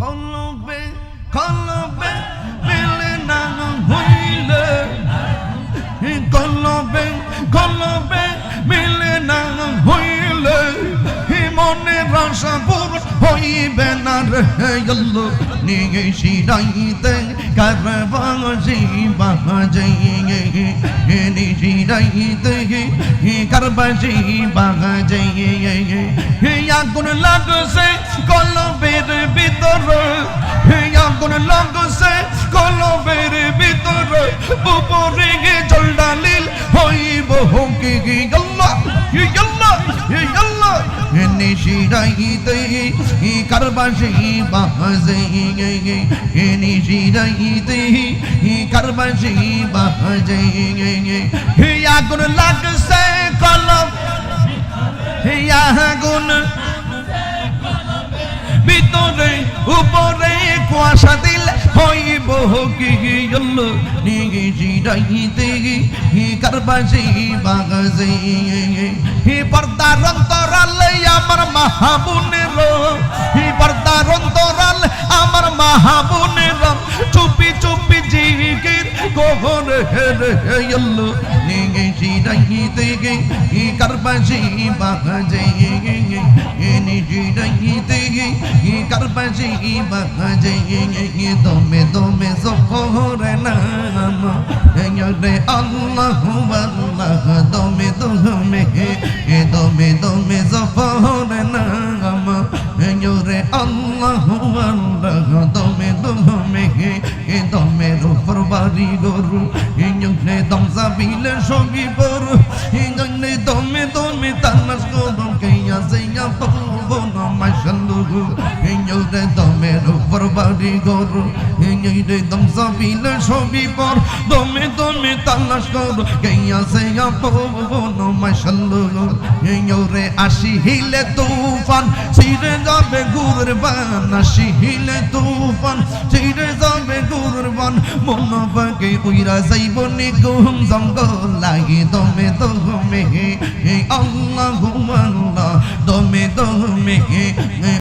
কলবে কলবে মিলে না হইলে কলবে কলবে মিলে না হইলে মনে রাশা পুর হইবে না রে আল্লাহ নিয়ে শিরাইতে কারবাজি বাজে নি শিরাইতে কারবাজি বাজে আগুন লাগছে কলবের ভিতরে আগুন লাগছে কলবের ভিতরে, উপরে জল ডালিল হইব হুকি আল্লাহ আল্লাহ আল্লাহ নিশিরাইতে কারবাসি বাজে নিশিরাইতে কারবাসি বাজে আগুন আগুন কুয়াশা দিল হইব কি গেল নিগে জিরাইতে হি কারবাসি বাগজে। হি পর্দার অন্তরাল, আমার মাহাবুনের হি পর্দার অন্তরাল, আমার মাহাবুনের চুপি চুপি জিকির কোহর হেরে হেয়ল নিগে জিরাইতে হি কারবাসি বাগজে। হি কারবাসি বাজে দমে দমে সফরে নাম রে আল্লাহ আল্লাহ দমে দমে দমে দমে সফরে নাম রে আল্লাহ আল্লাহ দমে দমে দমের উপর বাড়ি গরু রে দম সাবিলে সবই পর রে দমে দমে দমের উপর গরু রে দম সাবিলে সবই পর দমে দমে তালাশ করু কেয়া সেয়া পাবো না মাশাল্লাহ রে আসি হিলে তুফান ছিড়ে যাবে বান আসি হিলে তুফান ছিড়ে যাবে বান মন পাকে উইরা যাইব নিগুম জঙ্গল লাগে দমে দমে আল্লাহ আল্লাহ